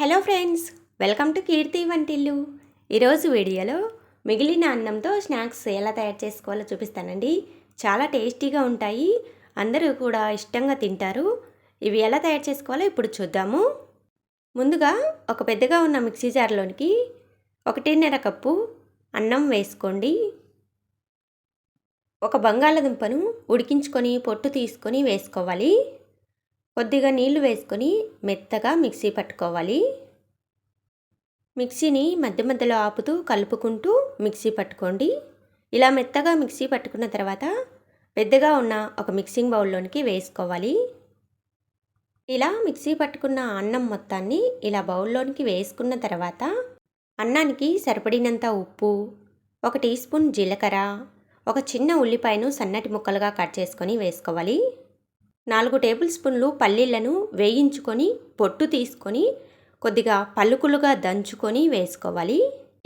Hello friends welcome to Keerthi వంటిల్లు. ఈరోజు వీడియోలో మిగిలిన అన్నంతో స్నాక్స్ ఎలా తయారు చేసుకోవాలో చూపిస్తానండి. చాలా టేస్టీగా ఉంటాయి అందరూ కూడా ఇష్టంగా తింటారు. ఇవి ఎలా తయారు చేసుకోవాలో ఇప్పుడు చూద్దాము. ముందుగా ఒక పెద్దగా ఉన్న మిక్సీ జార్లోనికి ఒకటిన్నర కప్పు అన్నం వేసుకోండి. ఒక బంగాళదుంపను ఉడికించుకొని పొట్టు తీసుకొని వేసుకోవాలి. కొద్దిగా నీళ్ళు వేసుకొని మెత్తగా మిక్సీ పట్టుకోవాలి. మిక్సీని మధ్య మధ్యలో ఆపుతూ కలుపుకుంటూ మిక్సీ పట్టుకోండి. ఇలా మెత్తగా మిక్సీ పట్టుకున్న తర్వాత పెద్దగా ఉన్న ఒక మిక్సింగ్ బౌల్లోనికి వేసుకోవాలి. ఇలా మిక్సీ పట్టుకున్న అన్నం మొత్తాన్ని ఇలా బౌల్లోనికి వేసుకున్న తర్వాత అన్నానికి సరిపడినంత ఉప్పు ఒక టీ స్పూన్ జీలకర్ర ఒక చిన్న ఉల్లిపాయను సన్నటి ముక్కలుగా కట్ చేసుకొని వేసుకోవాలి. నాలుగు టేబుల్ స్పూన్లు పల్లీలను వేయించుకొని పొట్టు తీసుకొని కొద్దిగా పలుకులుగా దంచుకొని వేసుకోవాలి.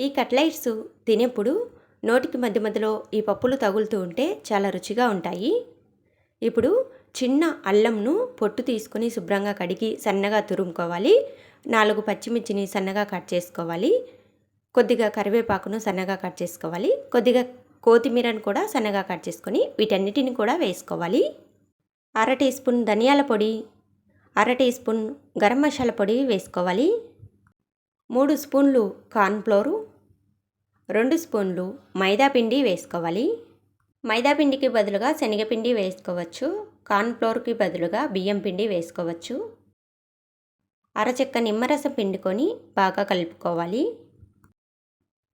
ఈ కట్లైట్స్ తినేప్పుడు నోటికి మధ్య మధ్యలో ఈ పప్పులు తగులుతూ ఉంటే చాలా రుచిగా ఉంటాయి. ఇప్పుడు చిన్న అల్లంను పొట్టు తీసుకొని శుభ్రంగా కడిగి సన్నగా తురుముకోవాలి. నాలుగు పచ్చిమిర్చిని సన్నగా కట్ చేసుకోవాలి. కొద్దిగా కరివేపాకును సన్నగా కట్ చేసుకోవాలి. కొద్దిగా కొత్తిమీరను కూడా సన్నగా కట్ చేసుకొని వీటన్నిటిని కూడా వేసుకోవాలి. అర టీ స్పూన్ ధనియాల పొడి అర టీ స్పూన్ గరం మసాలా పొడి వేసుకోవాలి. మూడు స్పూన్లు కార్న్ఫ్లోరు రెండు స్పూన్లు మైదా పిండి వేసుకోవాలి. మైదా పిండికి బదులుగా శనగపిండి వేసుకోవచ్చు. కార్న్ఫ్లోర్కి బదులుగా బియ్యం పిండి వేసుకోవచ్చు. అరచెక్క నిమ్మరసం పిండుకొని బాగా కలుపుకోవాలి.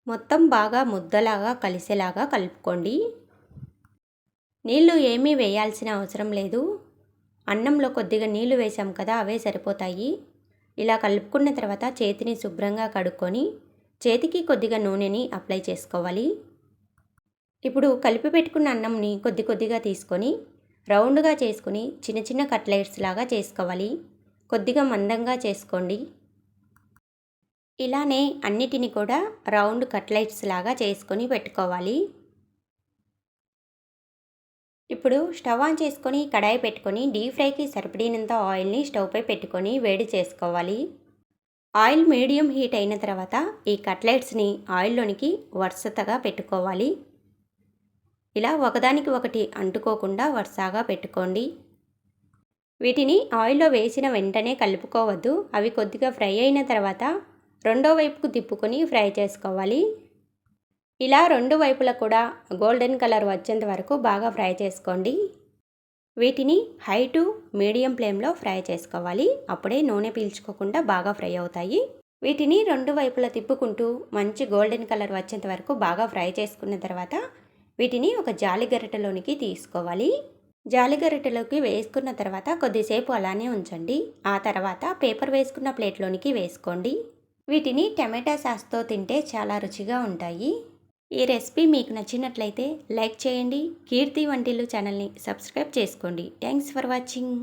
మొత్తం బాగా ముద్దలాగా కలిసేలాగా కలుపుకోండి. నీళ్ళు ఏమీ వేయాల్సిన అవసరం లేదు. అన్నంలో కొద్దిగా నీళ్ళు వేసాం కదా అవే సరిపోతాయి. ఇలా కలుపుకున్న తర్వాత చేతిని శుభ్రంగా కడుక్కొని చేతికి కొద్దిగా నూనెని అప్లై చేసుకోవాలి. ఇప్పుడు కలిపి పెట్టుకున్న అన్నంని కొద్ది కొద్దిగా తీసుకొని రౌండ్గా చేసుకుని చిన్న చిన్న కట్లెట్స్ లాగా చేసుకోవాలి. కొద్దిగా మందంగా చేసుకోండి. ఇలానే అన్నిటిని కూడా రౌండ్ కట్లెట్స్ లాగా చేసుకొని పెట్టుకోవాలి. ఇప్పుడు స్టవ్ ఆన్ చేసుకొని కడాయి పెట్టుకొని డీప్ ఫ్రైకి సరిపడినంత ఆయిల్ని స్టవ్పై పెట్టుకొని వేడి చేసుకోవాలి. ఆయిల్ మీడియం హీట్ అయిన తర్వాత ఈ కట్లెట్స్ని ఆయిల్లోనికి వరుసతగా పెట్టుకోవాలి. ఇలా ఒకదానికి ఒకటి అంటుకోకుండా వరుసగా పెట్టుకోండి. వీటిని ఆయిల్లో వేసిన వెంటనే కలుపుకోవద్దు. అవి కొద్దిగా ఫ్రై అయిన తర్వాత రెండో వైపుకు తిప్పుకొని ఫ్రై చేసుకోవాలి. ఇలా రెండు వైపులా కూడా గోల్డెన్ కలర్ వచ్చేంత వరకు బాగా ఫ్రై చేసుకోండి. వీటిని హై టు మీడియం ఫ్లేమ్లో ఫ్రై చేసుకోవాలి. అప్పుడే నూనె పీల్చుకోకుండా బాగా ఫ్రై అవుతాయి. వీటిని రెండు వైపులా తిప్పుకుంటూ మంచి గోల్డెన్ కలర్ వచ్చేంత వరకు బాగా ఫ్రై చేసుకున్న తర్వాత వీటిని ఒక జాలి గరిటెలోనికి తీసుకోవాలి. జాలి గరిటెలోకి వేసుకున్న తర్వాత కొద్దిసేపు అలానే ఉంచండి. ఆ తర్వాత పేపర్ వేసుకున్న ప్లేట్లోనికి వేసుకోండి. వీటిని టమాటా సాస్తో తింటే చాలా రుచిగా ఉంటాయి. ఈ రెసిపీ మీకు నచ్చినట్లయితే లైక్ చేయండి కీర్తి వంటిల్లు ఛానల్ని సబ్స్క్రైబ్ చేసుకోండి. Thanks for watching.